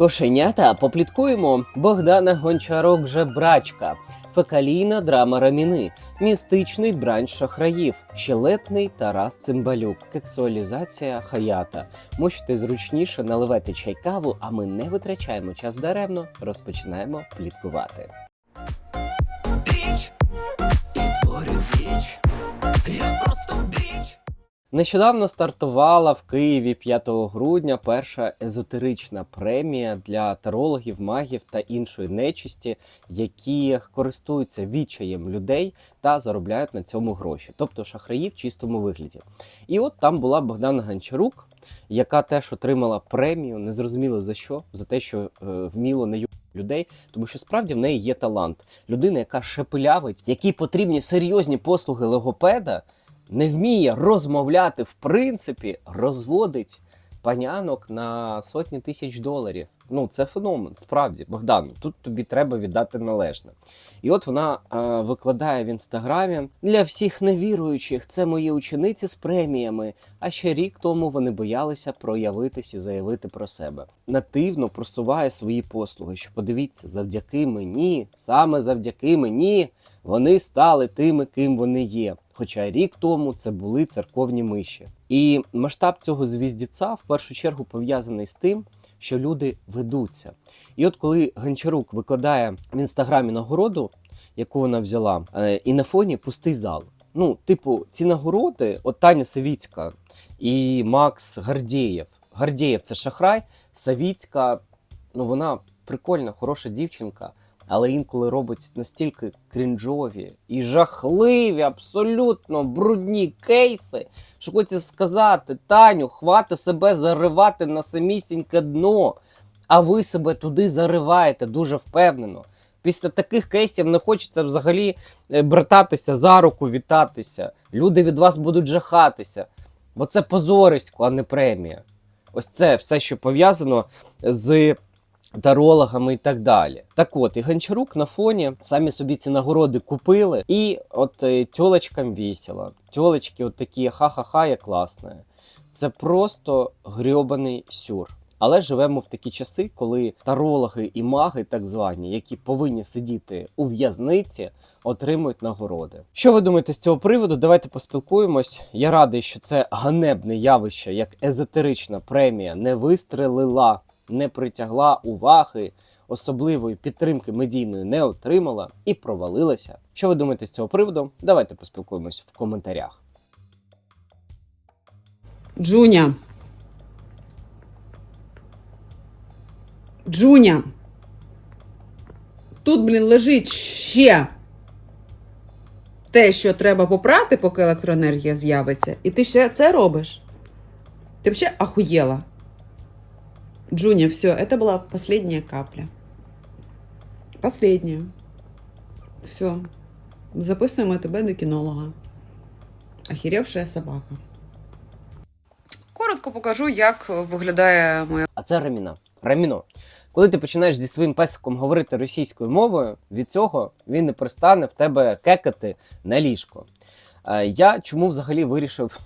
Кошенята попліткуємо Богдана Гончарок жебрачка, фекалійна драма Раміни, містичний бранч шахраїв, щелепний Тарас Цимбалюк, кексуалізація Хаята. Можете зручніше наливати чай каву, а ми не витрачаємо час даремно, розпочинаємо пліткувати. Біч і творю. Я просто біч. Нещодавно стартувала в Києві 5 грудня перша езотерична премія для тарологів, магів та іншої нечисті, які користуються відчаєм людей та заробляють на цьому гроші, тобто шахраї в чистому вигляді. І от там була Богдана Гончарук, яка теж отримала премію, незрозуміло за що, за те, що е, вміло не людей, тому що справді в неї є талант. Людина, яка шепелявить, якій потрібні серйозні послуги логопеда, не вміє розмовляти, в принципі, розводить панянок на сотні тисяч доларів. Ну, це феномен, справді, Богдан, тут тобі треба віддати належне. І от вона е, викладає в інстаграмі для всіх невіруючих, це мої учениці з преміями. А ще рік тому вони боялися проявитись і заявити про себе. Нативно просуває свої послуги. Що подивіться, завдяки мені, саме завдяки мені, вони стали тими, ким вони є. Хоча рік тому це були церковні миші. І масштаб цього звіздіця в першу чергу пов'язаний з тим, що люди ведуться. І от коли Гончарук викладає в інстаграмі нагороду, яку вона взяла, е, і на фоні пустий зал. Ну, типу, ці нагороди, от Таня Савіцька і Макс Гардєєв. Гардєєв це шахрай, Савіцька, ну вона прикольна, хороша дівчинка, але інколи робить настільки крінжові і жахливі, абсолютно брудні кейси, що хочеться сказати, Таню, хвати себе заривати на самісіньке дно, а ви себе туди зариваєте дуже впевнено. Після таких кейсів не хочеться взагалі е, брататися за руку, вітатися. Люди від вас будуть жахатися, бо це позорисько, а не премія. Ось це все, що пов'язано з тарологами і так далі. Так от, і Гончарук на фоні самі собі ці нагороди купили, і от е, тьолочкам весело. Тьолочки от такі ха-ха-ха, я класна. Це просто грьобаний сюр. Але живемо в такі часи, коли тарологи і маги, так звані, які повинні сидіти у в'язниці, отримують нагороди. Що ви думаєте з цього приводу? Давайте поспілкуємось. Я радий, що це ганебне явище, як езотерична премія, не вистрелила, не притягла уваги, особливої підтримки медійної не отримала і провалилася. Що ви думаєте з цього приводу? Давайте поспілкуємось в коментарях. Джуня. Джуня. Тут, блін, лежить ще те, що треба попрати, поки електроенергія з'явиться. І ти ще це робиш. Ти ще ахуєла. Джуня, все, це була последняя капля. Последняя. Все. Записуємо тебе до кінолога. Охеревшая собака. Коротко покажу, як виглядає моя А це Раміна. Раміно. Коли ти починаєш зі своїм песиком говорити російською мовою, від цього він не перестане в тебе кекати на ліжко. Е, Я чому взагалі вирішив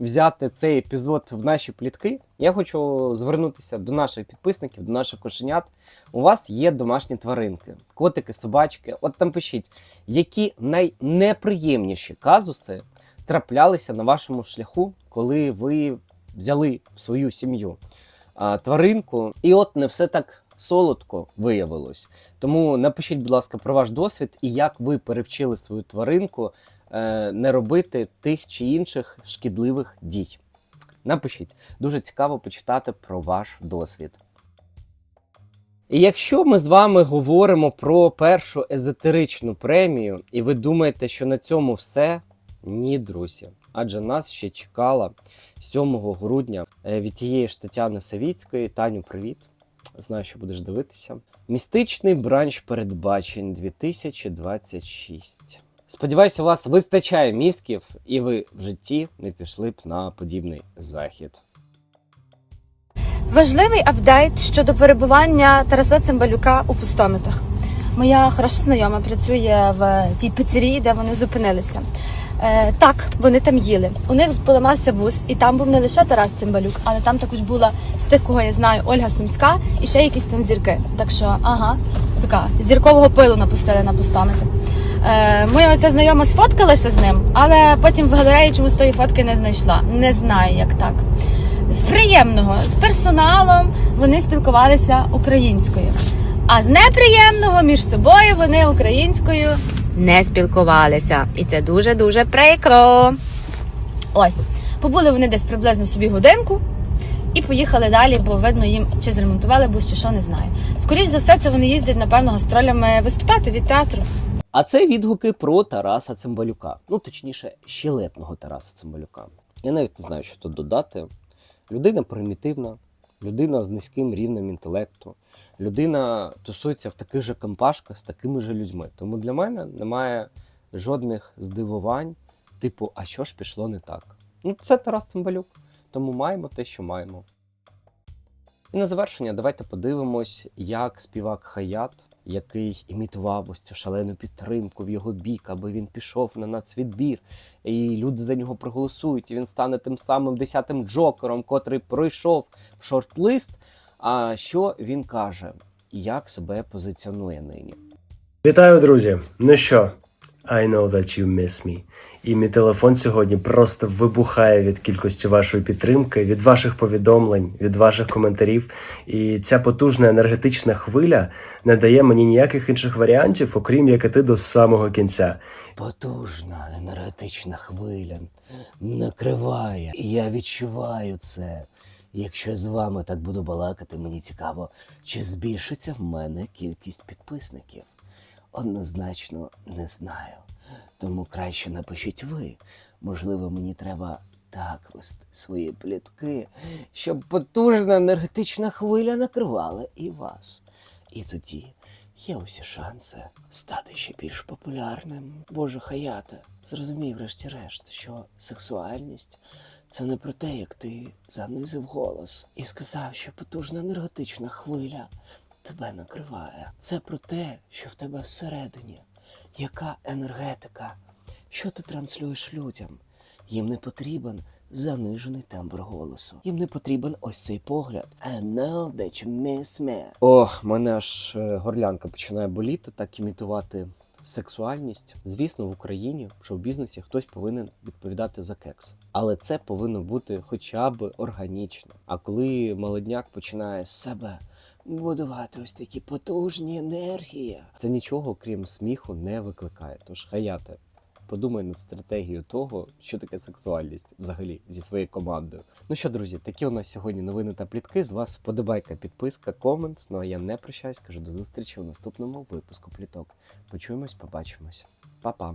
взяти цей епізод в наші плітки? Я хочу звернутися до наших підписників, до наших кошенят. У вас є домашні тваринки, котики, собачки. От там пишіть, які найнеприємніші казуси траплялися на вашому шляху, коли ви взяли в свою сім'ю а, тваринку, і от не все так солодко виявилось. Тому напишіть, будь ласка, про ваш досвід і як ви перевчили свою тваринку не робити тих чи інших шкідливих дій. Напишіть, дуже цікаво почитати про ваш досвід. І якщо ми з вами говоримо про першу езотеричну премію, і ви думаєте, що на цьому все, ні, друзі. Адже нас ще чекала 7 грудня е, від тієї ж Тетяни Савіцької. Таню, привіт! Знаю, що будеш дивитися. Містичний бранч передбачень 2026. Сподіваюся, у вас вистачає мізків, і ви в житті не пішли б на подібний захід. Важливий апдейт щодо перебування Тараса Цимбалюка у пустомитах. Моя хороша знайома працює в тій піцерії, де вони зупинилися. Е, так, вони там їли. У них поламався вуз, і там був не лише Тарас Цимбалюк, але там також була з тих, кого я знаю, Ольга Сумська і ще якісь там зірки. Так що, ага, така зіркового пилу напустили на пустомити. Е, моя оця знайома сфоткалася з ним, але потім в галереї чомусь тої фотки не знайшла. Не знаю, як так. З приємного, з персоналом вони спілкувалися українською. А з неприємного між собою вони українською не спілкувалися. І це дуже-дуже прикро. Ось. Побули вони десь приблизно собі годинку і поїхали далі, бо видно їм чи зремонтували бус, чи що не знаю. Скоріше за все, це вони їздять, напевно, гастролями виступати від театру. А це відгуки про Тараса Цимбалюка. Ну, точніше, щелепного Тараса Цимбалюка. Я навіть не знаю, що тут додати. Людина примітивна, людина з низьким рівнем інтелекту, людина тусується в таких же компашках з такими же людьми. Тому для мене немає жодних здивувань, типу, а що ж пішло не так? Ну, це Тарас Цимбалюк. Тому маємо те, що маємо. І на завершення давайте подивимось, як співак Хаят, який імітував ось цю шалену підтримку в його бік, аби він пішов на нацвідбір, і люди за нього проголосують, і він стане тим самим десятим джокером, котрий пройшов в шорт-лист. А що він каже, і як себе позиціонує нині? Вітаю, друзі! Ну що, I know that you miss me. І мій телефон сьогодні просто вибухає від кількості вашої підтримки, від ваших повідомлень, від ваших коментарів. І ця потужна енергетична хвиля не дає мені ніяких інших варіантів, окрім як іти до самого кінця. Потужна енергетична хвиля накриває, і я відчуваю це. Якщо я з вами так буду балакати, мені цікаво, чи збільшиться в мене кількість підписників. Однозначно не знаю. Тому краще напишіть ви. Можливо, мені треба так вести свої плітки, щоб потужна енергетична хвиля накривала і вас. І тоді є усі шанси стати ще більш популярним. Боже Хаяте, зрозумій врешті-решт, що сексуальність це не про те, як ти занизив голос і сказав, що потужна енергетична хвиля тебе накриває. Це про те, що в тебе всередині. Яка енергетика? Що ти транслюєш людям? Їм не потрібен занижений тембр голосу. Їм не потрібен ось цей погляд. I know that you miss me. О, мене аж е, горлянка починає боліти, так імітувати сексуальність. Звісно, в Україні в шоу-бізнесі хтось повинен відповідати за кекс. Але це повинно бути хоча б органічно. А коли молодняк починає з себе будувати ось такі потужні енергії, це нічого крім сміху не викликає. Тож хаяте. Подумай над стратегією того, що таке сексуальність взагалі зі своєю командою. Ну що, друзі, такі у нас сьогодні новини та плітки. З вас вподобайка, підписка, комент. Ну а я не прощаюсь, кажу до зустрічі у наступному випуску пліток. Почуємось, побачимось. Па-па!